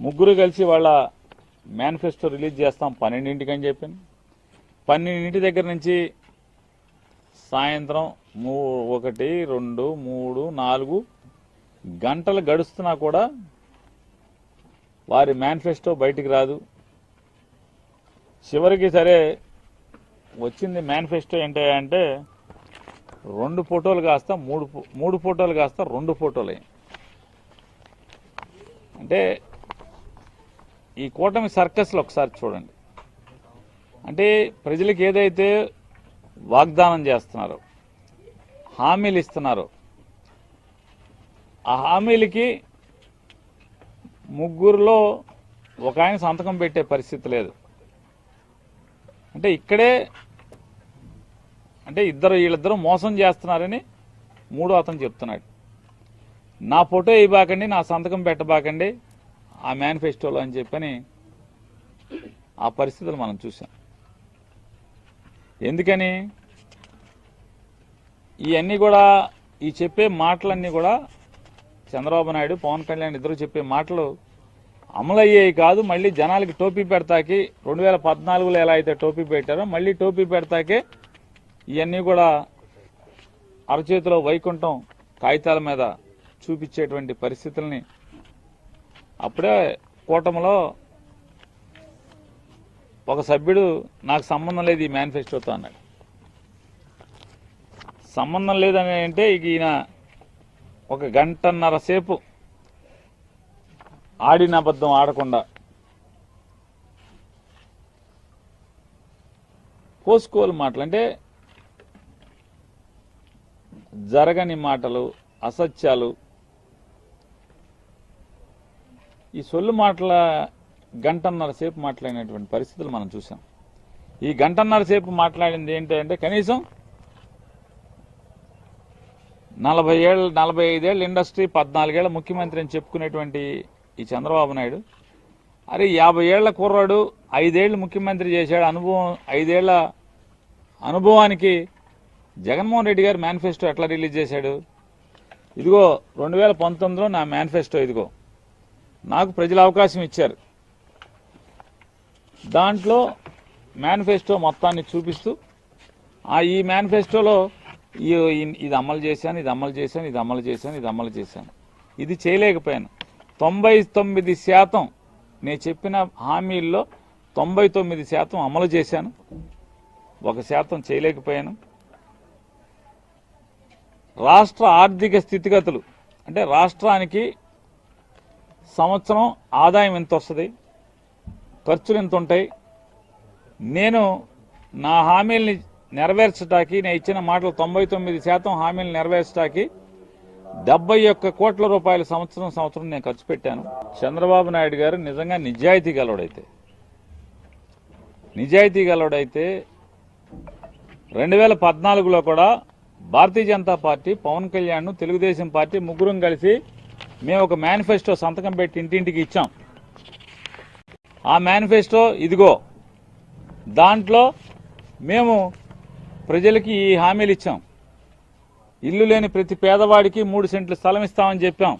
ముగ్గురు కలిసి వాళ్ళ మేనిఫెస్టో రిలీజ్ చేస్తాం పన్నెండింటికి అని చెప్పింది పన్నెండింటి దగ్గర నుంచి సాయంత్రం మూ ఒకటి రెండు మూడు నాలుగు గంటలు గడుస్తున్నా కూడా వారి మేనిఫెస్టో బయటికి రాదు. చివరికి సరే వచ్చింది మేనిఫెస్టో ఏంటి అంటే రెండు ఫోటోలు కాస్త మూడు ఫో- మూడు ఫోటోలు కాస్త రెండు ఫోటోలు. అంటే ఈ కూటమి సర్కస్లు ఒకసారి చూడండి. అంటే ప్రజలకు ఏదైతే వాగ్దానం చేస్తున్నారో హామీలు ఇస్తున్నారో ఆ హామీలకి ముగ్గురులో ఒక ఆయన సంతకం పెట్టే పరిస్థితి లేదు. అంటే ఇక్కడే అంటే ఇద్దరు వీళ్ళిద్దరూ మోసం చేస్తున్నారని మూడో అతను చెప్తున్నాడు. నా ఫోటో ఇవ్వకండి నా సంతకం పెట్టబాకండి ఆ మేనిఫెస్టోలో అని చెప్పని ఆ పరిస్థితులు మనం చూసాం ఎందుకని? ఇవన్నీ కూడా ఈ చెప్పే మాటలన్నీ కూడా చంద్రబాబు నాయుడు పవన్ కళ్యాణ్ ఇద్దరు చెప్పే మాటలు అమలయ్యేవి కాదు మళ్ళీ జనాలకి టోపీ పెడతాకి రెండు వేల పద్నాలుగులో ఎలా అయితే టోపీ పెట్టారో మళ్ళీ టోపీ పెడతాకే ఇవన్నీ కూడా అరచేతిలో వైకుంఠం కాగితాల మీద చూపించేటువంటి పరిస్థితుల్ని అప్పుడే కూటమిలో ఒక సభ్యుడు నాకు సంబంధం లేదు ఈ మేనిఫెస్టోతో అన్నాడు. సంబంధం లేదని అంటే ఇక ఈయన ఒక గంటన్నర సేపు ఆడిన అబద్ధం ఆడకుండా పోసుకోలు మాటలు. అంటే జరగని మాటలు అసత్యాలు ఈ సొల్లు మాటల గంటన్నర సేపు మాట్లాడినటువంటి పరిస్థితులు మనం చూసాం ఈ గంటన్నర సేపు మాట్లాడింది ఏంటంటే కనీసం నలభై ఏళ్ళ నలభై ఐదేళ్ళ ఇండస్ట్రీ పద్నాలుగేళ్ళ ముఖ్యమంత్రి అని చెప్పుకునేటువంటి ఈ చంద్రబాబు నాయుడు అరే యాభై ఏళ్ళ కుర్రాడు ఐదేళ్ళు ముఖ్యమంత్రి చేశాడు అనుభవం ఐదేళ్ళ అనుభవానికి జగన్మోహన్ రెడ్డి గారు మేనిఫెస్టో ఎట్లా రిలీజ్ చేశాడు? ఇదిగో రెండు వేల పంతొమ్మిదిలో నా మేనిఫెస్టో ఇదిగో. నాకు ప్రజలు అవకాశం ఇచ్చారు. దాంట్లో మేనిఫెస్టో మొత్తాన్ని చూపిస్తూ ఆ ఈ మేనిఫెస్టోలో ఈ- ఇది అమలు చేశాను ఇది అమలు చేశాను ఇది అమలు చేశాను ఇది అమలు చేశాను. ఇది చేయలేకపోయాను. తొంభై తొమ్మిది శాతం నేను చెప్పిన హామీల్లో తొంభై తొమ్మిది శాతం అమలు చేశాను. ఒక శాతం చేయలేకపోయాను. రాష్ట్ర ఆర్థిక స్థితిగతులు అంటే రాష్ట్రానికి సంవత్సరం ఆదాయం ఎంత వస్తుంది ఖర్చులు ఎంత ఉంటాయి నేను నా హామీల్ని నెరవేర్చడానికి నేను ఇచ్చిన మాటలు తొంభై తొమ్మిది శాతం హామీలు నెరవేర్చడానికి డెబ్బై ఒక్క కోట్ల రూపాయల సంవత్సరం సంవత్సరం నేను ఖర్చు పెట్టాను. చంద్రబాబు నాయుడు గారు నిజంగా నిజాయితీ గలవాడైతే నిజాయితీ గలవాడైతే రెండు వేల పద్నాలుగులో కూడా భారతీయ జనతా పార్టీ పవన్ కళ్యాణ్ తెలుగుదేశం పార్టీ ముగ్గురం కలిసి మేము ఒక మేనిఫెస్టో సంతకం పెట్టి ఇంటింటికి ఇచ్చాం. ఆ మేనిఫెస్టో ఇదిగో దాంట్లో మేము ప్రజలకి ఈ హామీలు ఇచ్చాం. ఇల్లు లేని ప్రతి పేదవాడికి మూడు సెంట్లు స్థలం ఇస్తామని చెప్పాం.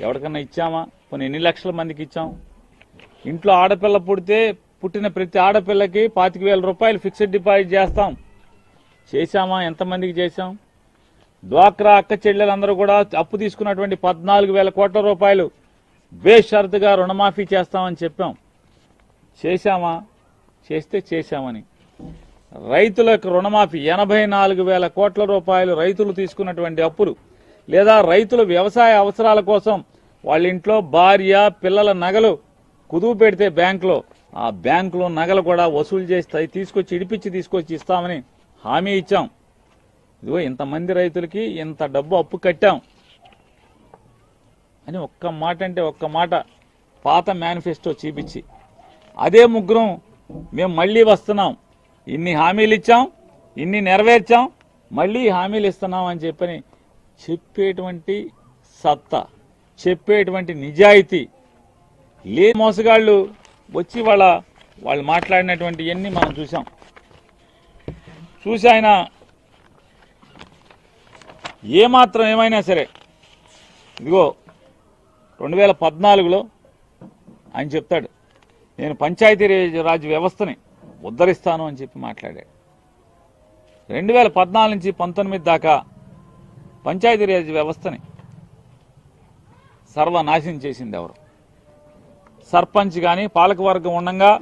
ఎవరికన్నా ఇచ్చామా? కొన్ని ఎన్ని లక్షల మందికి ఇచ్చాం? ఇంట్లో ఆడపిల్ల పుడితే పుట్టిన ప్రతి ఆడపిల్లకి పాతిక వేల రూపాయలు ఫిక్స్డ్ డిపాజిట్ చేస్తాం. చేశామా? ఎంతమందికి చేశాం? డ్వాక్రా అక్క చెల్లెలందరూ కూడా అప్పు తీసుకున్నటువంటి పద్నాలుగు వేల కోట్ల రూపాయలు బేషరతుగా రుణమాఫీ చేస్తామని చెప్పాం. చేశామా? చేస్తే చేశామని. రైతులకు రుణమాఫీ ఎనభై నాలుగు వేల కోట్ల రూపాయలు రైతులు తీసుకున్నటువంటి అప్పులు లేదా రైతుల వ్యవసాయ అవసరాల కోసం వాళ్ళ ఇంట్లో భార్య పిల్లల నగలు కుదువు పెడితే బ్యాంకులో ఆ బ్యాంకులో నగలు కూడా వసూలు చేస్తాయి తీసుకొచ్చి ఇడిపించి తీసుకొచ్చి ఇస్తామని హామీ ఇచ్చాం. ఇదిగో ఇంతమంది రైతులకి ఇంత డబ్బు అప్పు కట్టాం అని ఒక్క మాట అంటే ఒక్క మాట పాత మేనిఫెస్టో చూపించి అదే ముగ్గురం మేము మళ్ళీ వస్తున్నాం. ఇన్ని హామీలు ఇచ్చాం ఇన్ని నెరవేర్చాం మళ్ళీ హామీలు ఇస్తున్నాం అని చెప్పని చెప్పేటువంటి సత్తా చెప్పేటువంటి నిజాయితీ లే మోసగాళ్ళు వచ్చి వాళ్ళ వాళ్ళు మాట్లాడినటువంటి ఇవన్నీ మనం చూసాం చూసి ఆయన ఏమాత్రం ఏమైనా సరే. ఇదిగో రెండు వేల పద్నాలుగులో ఆయన చెప్తాడు నేను పంచాయతీ రాజ్ వ్యవస్థని ఉద్ధరిస్తాను అని చెప్పి మాట్లాడాడు. రెండు వేల పద్నాలుగు నుంచి పంతొమ్మిది దాకా పంచాయతీ రాజ్ వ్యవస్థని సర్వనాశనం చేసింది ఎవరు? సర్పంచ్ కానీ పాలకవర్గం ఉండగా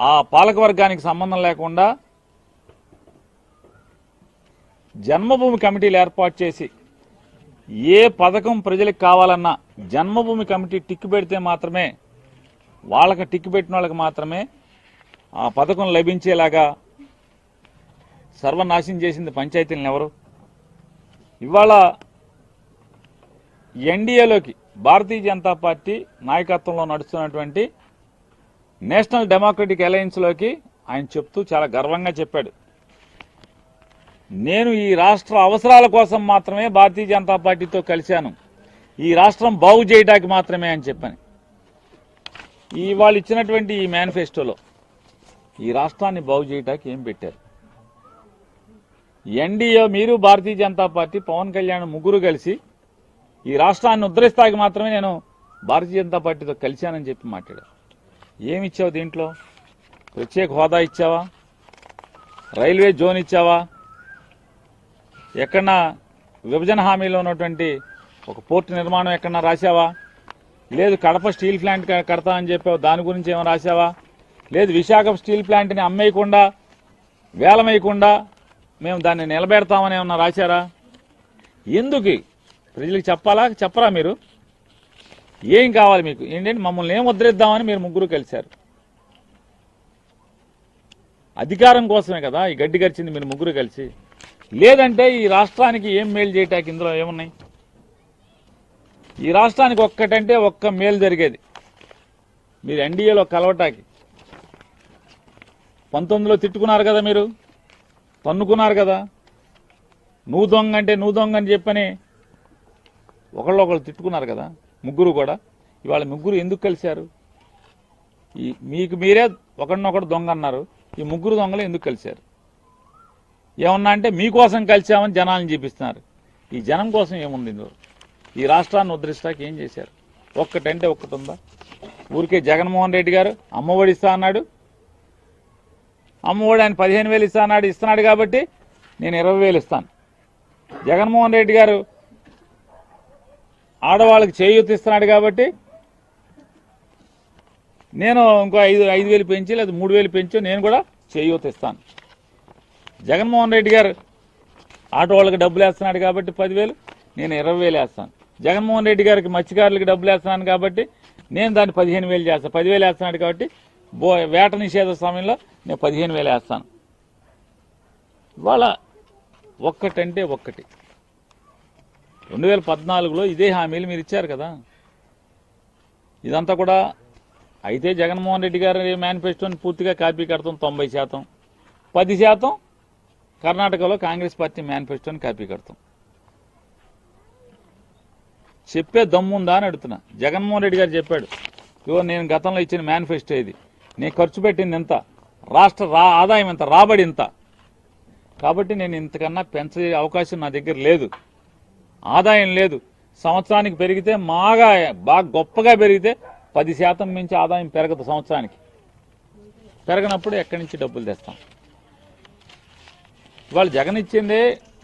ఆ పాలకవర్గానికి సంబంధం లేకుండా జన్మభూమి కమిటీలు ఏర్పాటు చేసి ఏ పథకం ప్రజలకు కావాలన్నా జన్మభూమి కమిటీ టిక్ పెడితే మాత్రమే వాళ్ళకి టిక్ పెట్టిన వాళ్ళకి మాత్రమే ఆ పథకం లభించేలాగా సర్వనాశనం చేసింది పంచాయతీలను ఎవరు? ఇవాళ ఎన్డీఏలోకి భారతీయ జనతా పార్టీ నాయకత్వంలో నడుస్తున్నటువంటి నేషనల్ డెమోక్రటిక్ అలయన్స్లోకి ఆయన చెప్తూ చాలా గర్వంగా చెప్పాడు. నేను ఈ రాష్ట్ర అవసరాల కోసం మాత్రమే భారతీయ జనతా పార్టీతో కలిశాను. ఈ రాష్ట్రం బాగు చేయడానికి మాత్రమే అని చెప్పాను. ఈ వాళ్ళు ఇచ్చినటువంటి ఈ మేనిఫెస్టోలో ఈ రాష్ట్రాన్ని బాగు చేయడానికి ఏం పెట్టారు? ఎన్డీఏ మీరు భారతీయ జనతా పార్టీ పవన్ కళ్యాణ్ ముగ్గురు కలిసి ఈ రాష్ట్రాన్ని ఉద్ధరిస్తాకి మాత్రమే నేను భారతీయ జనతా పార్టీతో కలిశానని చెప్పి మాట్లాడారు. ఏమి ఇచ్చావు దీంట్లో? ప్రత్యేక హోదా ఇచ్చావా? రైల్వే జోన్ ఇచ్చావా? ఎక్కడన్నా విభజన హామీలో ఉన్నటువంటి ఒక పోర్టు నిర్మాణం ఎక్కడన్నా రాశావా? లేదు కడప స్టీల్ ప్లాంట్ కడతా అని చెప్పావు దాని గురించి ఏమైనా రాశావా? లేదు విశాఖ స్టీల్ ప్లాంట్ని అమ్మేయకుండా వేలమేయకుండా మేము దాన్ని నిలబెడతామని ఏమన్నా రాశారా? ఎందుకు? ప్రజలకు చెప్పాలా? చెప్పరా మీరు? ఏం కావాలి మీకు? ఏంటంటే మమ్మల్ని ఏం ముద్రిద్దామని మీరు ముగ్గురు కలిశారు. అధికారం కోసమే కదా ఈ గడ్డి గడిచింది మీరు ముగ్గురు కలిసి. లేదంటే ఈ రాష్ట్రానికి ఏం మేలు చేయటానికి ఇందులో ఏమున్నాయి? ఈ రాష్ట్రానికి ఒక్కటంటే ఒక్క మేలు జరిగేది. మీరు ఎన్డీఏలో కలవటానికి. పంతొమ్మిదిలో తిట్టుకున్నారు కదా మీరు? తన్నుకున్నారు కదా? నువ్వు దొంగ అంటే నువ్వు దొంగ అని చెప్పని ఒకళ్ళు ఒకళ్ళు తిట్టుకున్నారు కదా? ముగ్గురు కూడా. ఇవాళ ముగ్గురు ఎందుకు కలిశారు? ఈ మీకు మీరే ఒకడినొకడు దొంగ అన్నారు. ఈ ముగ్గురు దొంగలు ఎందుకు కలిశారు? ఏమన్నా అంటే మీకోసం కలిసామని జనాలను చూపిస్తున్నారు. ఈ జనం కోసం ఏముంది ఇందులో? ఈ రాష్ట్రాన్ని ఉద్ధరిస్తాక ఏం చేశారు? ఒక్కటంటే ఒక్కటి ఉందా ఊరికే జగన్మోహన్ రెడ్డి గారు అమ్మఒడి ఇస్తా అన్నాడు. అమ్మఒడి ఆయన పదిహేను వేలు ఇస్తా అన్నాడు ఇస్తున్నాడు కాబట్టి నేను ఇరవై వేలు ఇస్తాను. జగన్మోహన్ రెడ్డి గారు ఆడవాళ్ళకి చేయూత ఇస్తున్నాడు కాబట్టి నేను ఇంకో ఐదు ఐదు వేలు పెంచి లేదా మూడు వేలు పెంచి నేను కూడా చేయూత ఇస్తాను జగన్మోహన్ రెడ్డి గారు ఆటో వాళ్ళకి డబ్బులు వేస్తున్నాడు కాబట్టి పదివేలు నేను ఇరవై వేలు వేస్తాను. జగన్మోహన్ రెడ్డి గారికి మత్స్యకారులకు డబ్బులు వేస్తున్నాను కాబట్టి నేను దాన్ని పదిహేను వేలు చేస్తాను పదివేలు వేస్తున్నాడు కాబట్టి బో వేట నిషేధ సమయంలో నేను పదిహేను వేలు వేస్తాను. ఇవాళ ఒక్కటంటే ఒక్కటి. రెండు వేల పద్నాలుగులో ఇదే హామీలు మీరు ఇచ్చారు కదా. ఇదంతా కూడా అయితే జగన్మోహన్ రెడ్డి గారి మేనిఫెస్టోని పూర్తిగా కాపీ కడతాం తొంభై శాతం. పది శాతం కర్ణాటకలో కాంగ్రెస్ పార్టీ మేనిఫెస్టోని కాపీ కడతాం. చెప్పే దమ్ముందా అని అడుగుతున్నా. జగన్మోహన్ రెడ్డి గారు చెప్పాడు ఇవో నేను గతంలో ఇచ్చిన మేనిఫెస్టో ఇది. నేను ఖర్చు పెట్టింది ఎంత రాష్ట్ర రా ఆదాయం ఎంత రాబడి ఇంత. కాబట్టి నేను ఇంతకన్నా పెంచే అవకాశం నా దగ్గర లేదు. ఆదాయం లేదు. సంవత్సరానికి పెరిగితే మాగా బాగా గొప్పగా పెరిగితే పది శాతం మించి ఆదాయం పెరగదు సంవత్సరానికి. పెరగనప్పుడు ఎక్కడి నుంచి డబ్బులు తెస్తాం? ఇవాళ జగన్ ఇచ్చిందే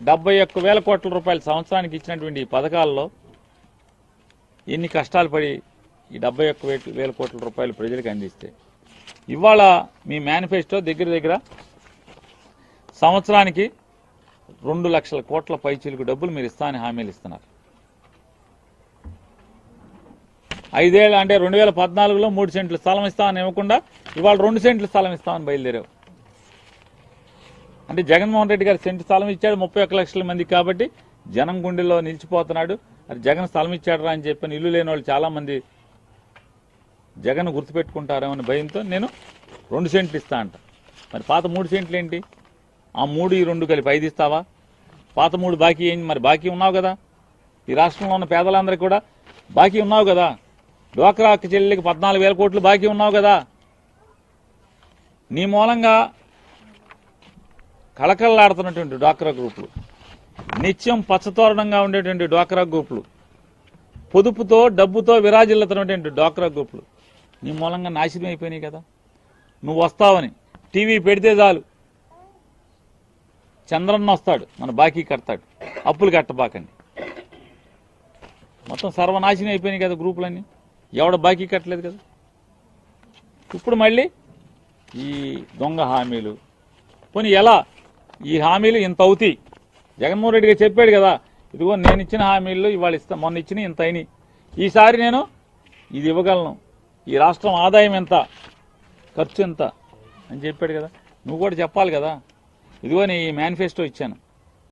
డెబ్బై ఒక్క వేల కోట్ల రూపాయలు సంవత్సరానికి ఇచ్చినటువంటి ఈ పథకాల్లో ఎన్ని కష్టాలు పడి ఈ డెబ్బై ఒక్క వేల కోట్ల రూపాయలు ప్రజలకు అందిస్తే. ఇవాళ మీ మేనిఫెస్టో దగ్గర దగ్గర సంవత్సరానికి రెండు లక్షల కోట్ల పైచీలకు డబ్బులు మీరు ఇస్తానని హామీలు ఇస్తున్నారు. ఐదేళ్ళు అంటే రెండు వేల పద్నాలుగులో మూడు సెంట్లు స్థలం ఇస్తామని ఇవ్వకుండా ఇవాళ రెండు సెంట్లు స్థలం ఇస్తామని బయలుదేరావు. అంటే జగన్మోహన్ రెడ్డి గారు సెంటు స్థలం ఇచ్చాడు ముప్పై ఒక్క లక్షల మంది కాబట్టి జనం గుండెల్లో నిలిచిపోతున్నాడు. అది జగన్ స్థలం ఇచ్చాడరా అని చెప్పి ఇల్లు లేని వాళ్ళు చాలామంది జగన్ గుర్తుపెట్టుకుంటారేమో భయంతో నేను రెండు సెంట్లు ఇస్తా అంట. మరి పాత మూడు సెంట్లు ఏంటి? ఆ మూడు ఈ రెండు కలిపి ఐదు ఇస్తావా? పాత మూడు బాకీ ఏంటి మరి బాకీ ఉన్నావు కదా. ఈ రాష్ట్రంలో ఉన్న పేదలందరికీ కూడా బాకీ ఉన్నావు కదా. డ్వాక్రా అక్క పద్నాలుగు వేల కోట్లు బాకీ ఉన్నావు కదా. నీ మూలంగా కళకళలాడుతున్నటువంటి డ్వాక్రా గ్రూపులు. నిత్యం పచ్చతోరణంగా ఉండేటువంటి డ్వాక్రా గ్రూపులు. పొదుపుతో డబ్బుతో విరాజిల్లుతున్నటువంటి డ్వాక్రా గ్రూపులు. నీ మూలంగా నాశనం అయిపోయినాయి కదా. నువ్వు వస్తావని. టీవీ పెడితే చాలు. చంద్రన్న వస్తాడు. మన బాకీ కడతాడు. అప్పులు కట్టబాకండి. మొత్తం సర్వనాశనం అయిపోయినాయి కదా గ్రూపులన్నీ. ఎవడ బాకీ కట్టలేదు కదా. ఇప్పుడు మళ్ళీ ఈ దొంగ హామీలు. పోనీ ఎలా? ఈ హామీలు ఇంత అవుతాయి. జగన్మోహన్ రెడ్డి గారు చెప్పాడు కదా ఇదిగో నేను ఇచ్చిన హామీల్లో ఇవాళ ఇస్తా మొన్న ఇచ్చిన ఇంత అయినాయి. ఈసారి నేను ఇది ఇవ్వగలను. ఈ రాష్ట్రం ఆదాయం ఎంత ఖర్చు ఎంత అని చెప్పాడు కదా. నువ్వు కూడా చెప్పాలి కదా. ఇదిగో నేను ఈ మేనిఫెస్టో ఇచ్చాను.